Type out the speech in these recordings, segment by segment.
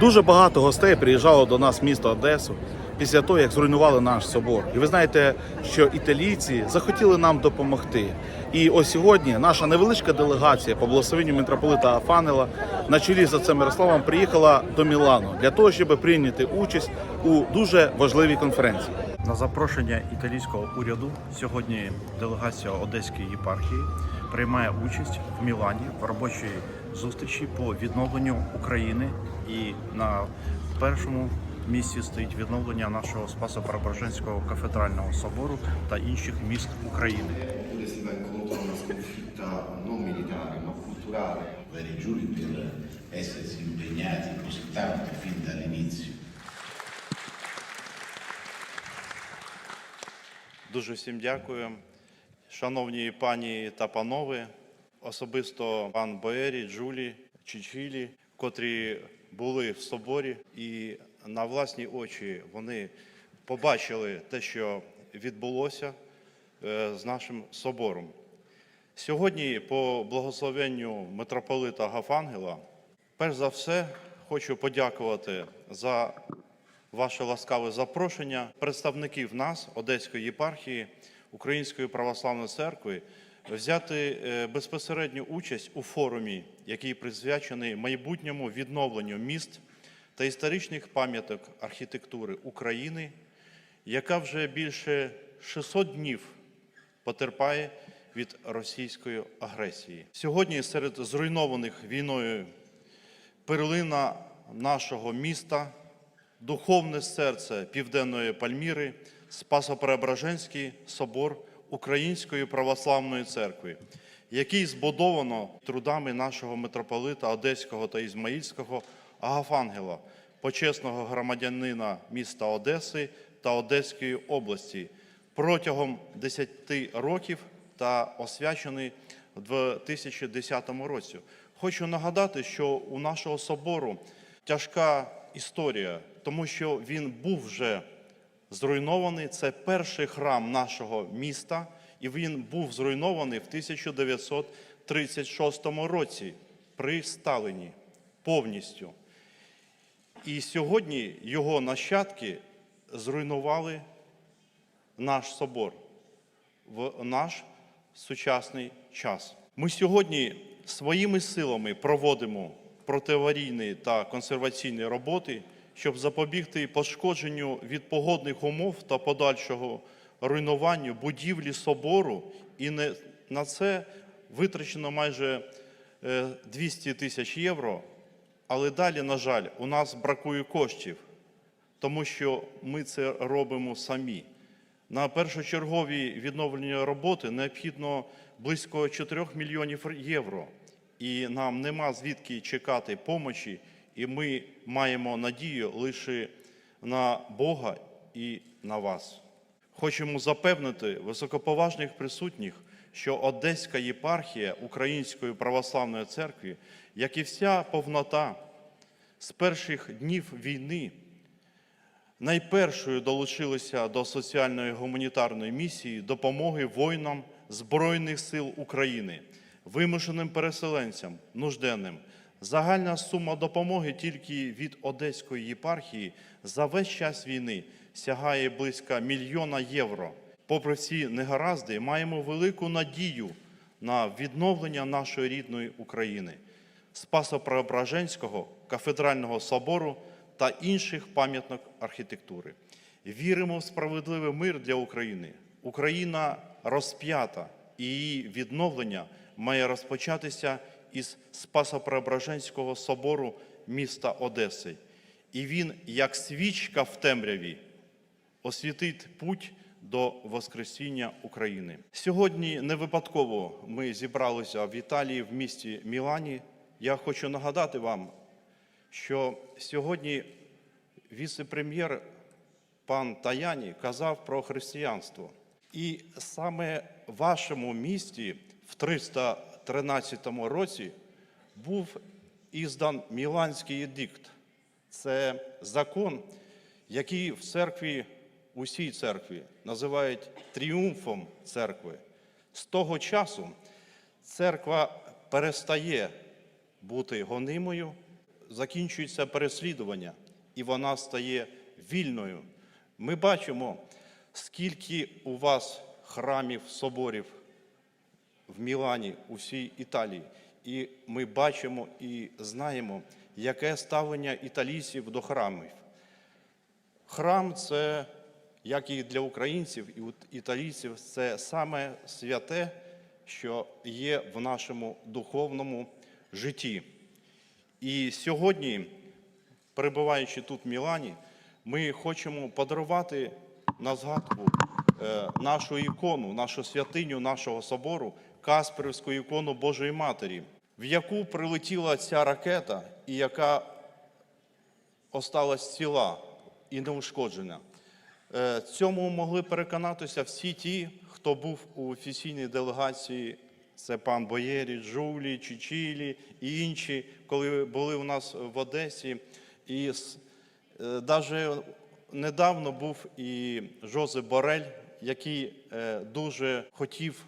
Дуже багато гостей приїжджало до нас в місто Одесу після того, як зруйнували наш собор. І ви знаєте, що італійці захотіли нам допомогти. І ось сьогодні наша невеличка делегація по благословенню митрополита Афанела на чолі з отцем Мирославом приїхала до Мілану для того, щоб прийняти участь у дуже важливій конференції. На запрошення італійського уряду сьогодні делегація Одеської єпархії приймає участь в Мілані в робочій зустрічі по відновленню України. І на першому місці стоїть відновлення нашого Спасо-Преображенського кафедрального собору та інших міст України. Essersi impegnati così tanto fin dall'inizio. Дуже всім дякую. Шановні пані та панове, особисто пан Боері, Джулі, Чичілі, котрі були в соборі, і на власні очі вони побачили те, що відбулося е, з нашим собором. Сьогодні, по благословенню митрополита Гафангела, перш за все хочу подякувати за ваше ласкаве запрошення представників нас, Одеської єпархії Української православної церкви, взяти е, безпосередню участь у форумі, який присвячений майбутньому відновленню міст та історичних пам'яток архітектури України, яка вже більше 600 днів потерпає від російської агресії. Сьогодні серед зруйнованих війною перлина нашого міста, духовне серце Південної Пальміри, Спасо-Преображенський собор Української православної церкви, який збудовано трудами нашого митрополита Одеського та Ізмаїльського Агафангела, почесного громадянина міста Одеси та Одеської області протягом 10 років та освячений в 2010 році. Хочу нагадати, що у нашого собору тяжка історія, тому що він був вже зруйнований. Це перший храм нашого міста, і він був зруйнований в 1936 році при Сталині повністю. І сьогодні його нащадки зруйнували наш собор в наш сучасний час. Ми сьогодні своїми силами проводимо протиаварійні та консерваційні роботи, щоб запобігти пошкодженню від погодних умов та подальшого руйнуванню будівлі собору. І на це витрачено майже е, 200 тисяч євро. Але далі, на жаль, у нас бракує коштів, тому що ми це робимо самі. На першочергові відновлення роботи необхідно близько 4 мільйонів євро. І нам нема звідки чекати помочі, і ми маємо надію лише на Бога і на вас. Хочемо запевнити високоповажних присутніх, що Одеська єпархія Української православної церкви, як і вся повнота з перших днів війни, найпершою долучилися до соціальної гуманітарної місії допомоги воїнам Збройних сил України, вимушеним переселенцям, нужденним. Загальна сума допомоги тільки від Одеської єпархії за весь час війни сягає близько мільйона євро. Попри всі негаразди, маємо велику надію на відновлення нашої рідної України, Спасо-Преображенського кафедрального собору та інших пам'яток архітектури. Віримо в справедливий мир для України. Україна розп'ята, і її відновлення має розпочатися із Спасо-Преображенського собору міста Одеси. І він, як свічка в темряві, освітить путь до Воскресіння України. Сьогодні не випадково ми зібралися в Італії в місті Мілані. Я хочу нагадати вам, що сьогодні віце-прем'єр пан Таяні казав про християнство. І саме в вашому місті в 313 році був іздан Міланський едикт. Це закон, який в церкві, усій церкві називають тріумфом церкви. З того часу церква перестає бути гонимою, закінчується переслідування, і вона стає вільною. Ми бачимо, скільки у вас храмів, соборів в Мілані, у всій Італії. І ми бачимо і знаємо, яке ставлення італійців до храмів. Храм це, як і для українців і італійців, це саме святе, що є в нашому духовному житті. І сьогодні, перебуваючи тут в Мілані, ми хочемо подарувати на згадку нашу ікону, нашу святиню нашого собору, Касперівську ікону Божої Матері, в яку прилетіла ця ракета і яка осталась ціла і неушкоджена. Е, Цьому могли переконатися всі ті, хто був у офіційній делегації. Це пан Боєрі, Джулі, Чичілі і інші, коли були у нас в Одесі. І навіть недавно був і Жозеп Борель, який е, дуже хотів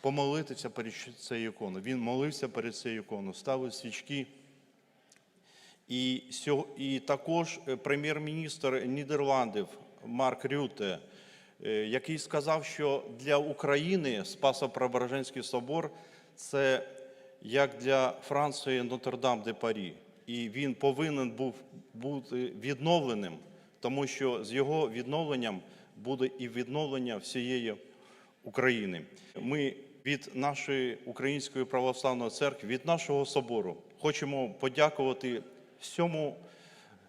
помолитися перед цією іконою. Він молився перед цією іконою, ставив свічки. І, і також е, прем'єр-міністр Нідерландів Марк Рюте, е, який сказав, що для України Спасо-Преображенський собор це як для Франції Нотр-Дам де Парі. І він повинен був бути відновленим, тому що з його відновленням буде і відновлення всієї України. Ми від нашої Української православної церкви, від нашого собору хочемо подякувати всьому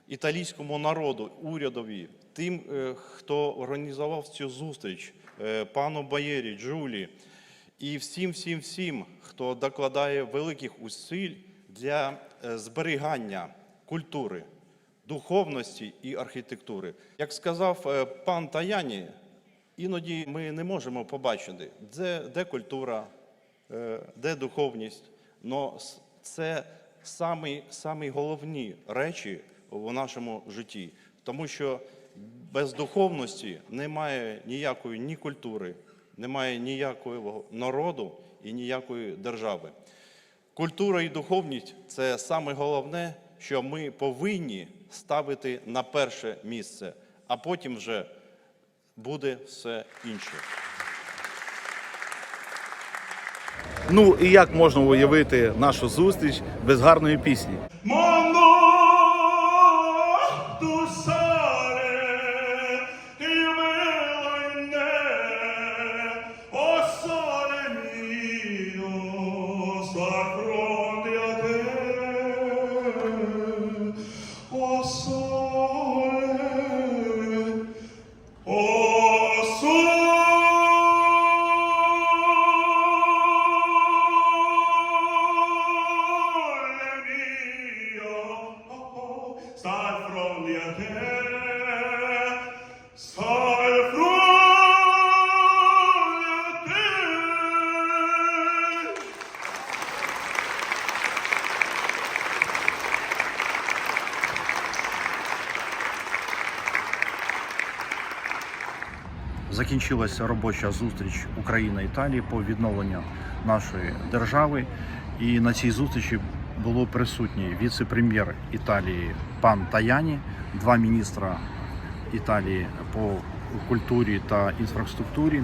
італійському народу, урядові, тим, е, хто організував цю зустріч, е, пану Баєрі, Джулі і всім, всім, всім, хто докладає великих усиль для е, зберігання культури, духовності і архітектури. Як сказав е, пан Таяні, іноді ми не можемо побачити, де, де культура, е, де духовність. С- це самі, самі головні речі в нашому житті, тому що без духовності немає ніякої ні культури, немає ніякого народу і ніякої держави. Культура і духовність це саме головне, що ми повинні ставити на перше місце, а потім вже буде все інше. Ну і як можна уявити нашу зустріч без гарної пісні? Oh, stai fronte a te, stai fronte a. Закінчилася робоча зустріч Україна-Італії по відновленню нашої держави. І на цій зустрічі було присутній віце-прем'єр Італії пан Таяні, два міністра Італії по культурі та інфраструктурі.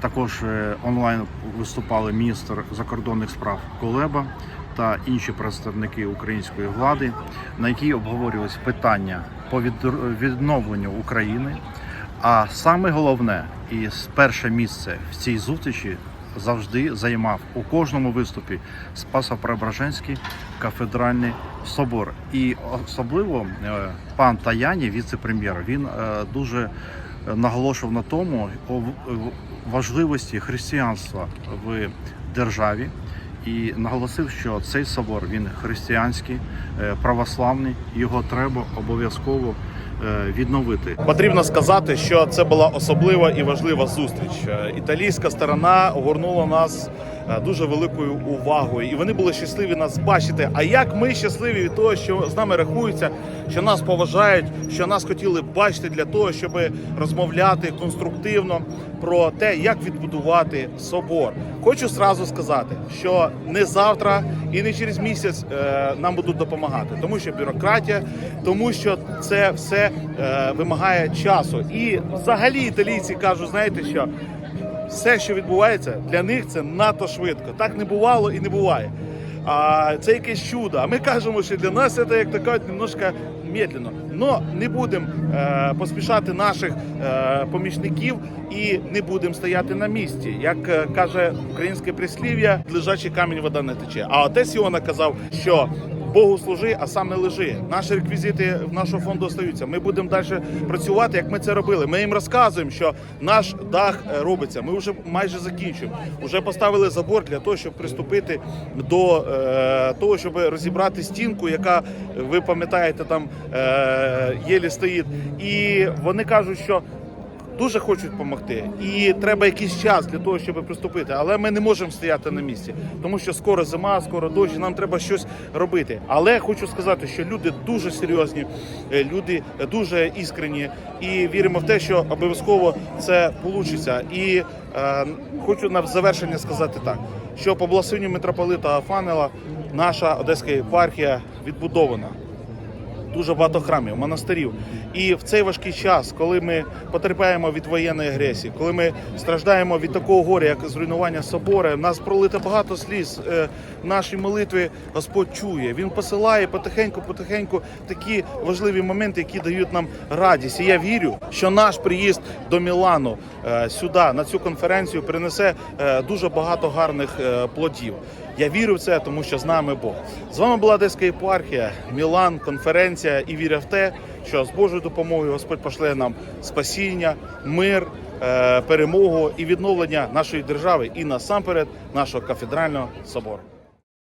Також е, онлайн виступали міністр закордонних справ Колеба та інші представники української влади, на якій обговорювалися питання по відновленню України. А саме головне і перше місце в цій зустрічі завжди займав у кожному виступі Спасо-Преображенський кафедральний собор. І особливо е, пан Таяні, віце-прем'єр, він е, дуже наголошував на тому важливості християнства в державі. І наголосив, що цей собор він християнський, е, православний, його треба обов'язково е, відновити. Потрібно сказати, що це була особлива і важлива зустріч. Е, Італійська сторона огорнула нас е, дуже великою увагою, і вони були щасливі нас бачити. А як ми щасливі від того, що з нами рахуються, що нас поважають, що нас хотіли бачити для того, щоб розмовляти конструктивно про те, як відбудувати собор. Хочу сразу сказати, що не завтра і не через місяць е, нам будуть допомагати, тому що бюрократія, тому що це все е, вимагає часу. І взагалі італійці кажуть, знаєте що? Все, що відбувається, для них це надто швидко. Так не бувало і не буває. А це якесь чудо. А ми кажемо, що для нас це як то кажуть, немножко медленно. Но не будемо е, поспішати наших е, помічників і не будемо стояти на місці. Як е, каже українське прислів'я, лежачий камінь вода не тече. А отець Іона казав, що Богу служи, а сам не лежи. Наші реквізити в нашого фонду остаються. Ми будемо далі працювати, як ми це робили. Ми їм розказуємо, що наш дах е, робиться. Ми вже майже закінчуємо. Уже поставили забор для того, щоб приступити до е, того, щоб розібрати стінку, яка ви пам'ятаєте, там е, єлі стоїть. І вони кажуть, що дуже хочуть допомогти, і треба якийсь час для того, щоб приступити. Але ми не можемо стояти на місці, тому що скоро зима, скоро дощ, нам треба щось робити. Але хочу сказати, що люди дуже серйозні, е, люди дуже іскренні, і віримо в те, що обов'язково це вийде. І е, хочу на завершення сказати так, що по благословенню митрополита Афанела наша одеська єпархія відбудована дуже багато храмів, монастирів. І в цей важкий час, коли ми потерпаємо від воєнної агресії, коли ми страждаємо від такого горя, як зруйнування собору, в нас пролито багато сліз. Е, Наші молитви Господь чує. Він посилає потихеньку, потихеньку такі важливі моменти, які дають нам радість. І я вірю, що наш приїзд до Мілану е, сюди на цю конференцію принесе е, дуже багато гарних плодів. Я вірю в це, тому що з нами Бог. З вами була Одеська єпархія, Мілан, конференція і віря в те, що з Божою допомогою Господь пошле нам спасіння, мир, е, перемогу і відновлення нашої держави і насамперед нашого кафедрального собору.